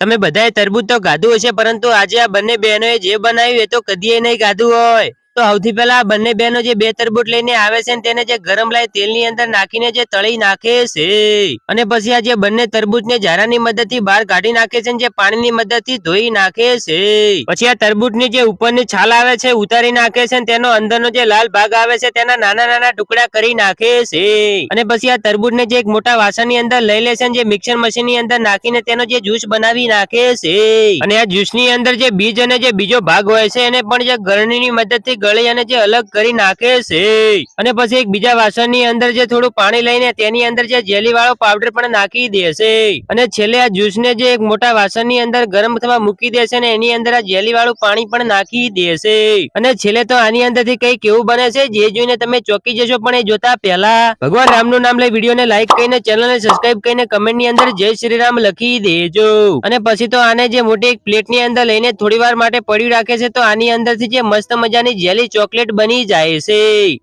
તમે બધાએ તરબૂચ તો ગાધું હશે, પરંતુ આજે આ બંને બહેનોએ જે બનાવ્યું એ તો કદીએ નહીં ગાધું હોય. તો સૌથી પહેલા બંને બહેનો જે બે તરબૂચ લઈને આવે છે તેને જે ગરમ લાય તેલની અંદર નાખીને જે તળી નાખે છે. અને પછી આ જે બંને તરબૂચને ઝારાની મદદથી બહાર કાઢી નાખે છે ને જે પાણીની મદદથી ધોઈ નાખે છે. પછી આ તરબૂચની જે ઉપરની છાલ આવે છે, ઉતારી નાખે છે તેનો અંદરનો જે લાલ ભાગ આવે છે તેના નાના નાના ટુકડા કરી નાખે છે. અને પછી આ તરબૂચને જે એક મોટા વાસણની અંદર લઈ લે છે જે મિક્સર મશીનની અંદર નાખીને તેનો જે જ્યુસ બનાવી નાખે છે. અને આ જ્યુસની અંદર જે બીજ અને જે બીજો ભાગ હોય છે એને પણ જે ગરણીની મદદથી ગળી અને જે અલગ કરી નાખે છે. અને પછી એક બીજા વાસણની અંદર જે થોડું પાણી લઈને તેની અંદર જે જેલી વાળો પાવડર પણ નાખી દેશે અને છેલ્લે આ જ્યુસને જે એક મોટા વાસણની અંદર ગરમ થવા મૂકી દેશે અને એની અંદર આ જેલી વાળું પાણી પણ નાખી દેશે અને છેલ્લે તો આની અંદરથી કઈ કેવું બને છે, જે જોઈને તમે ચોકી જશો, પણ એ જોતા પહેલા ભગવાન રામનું નામ લઈ વિડીયોને લાઈક કરીને ચેનલને સબસ્ક્રાઇબ કરીને કમેન્ટની અંદર જય શ્રી રામ લખી દેજો. અને પછી તો આને જે મોટી એક પ્લેટની અંદર લઈને થોડી વાર માટે પડ્યું રાખે છે, તો આની અંદરથી જે મસ્ત મજાની જેલી ચોકલેટ બની જાય છે.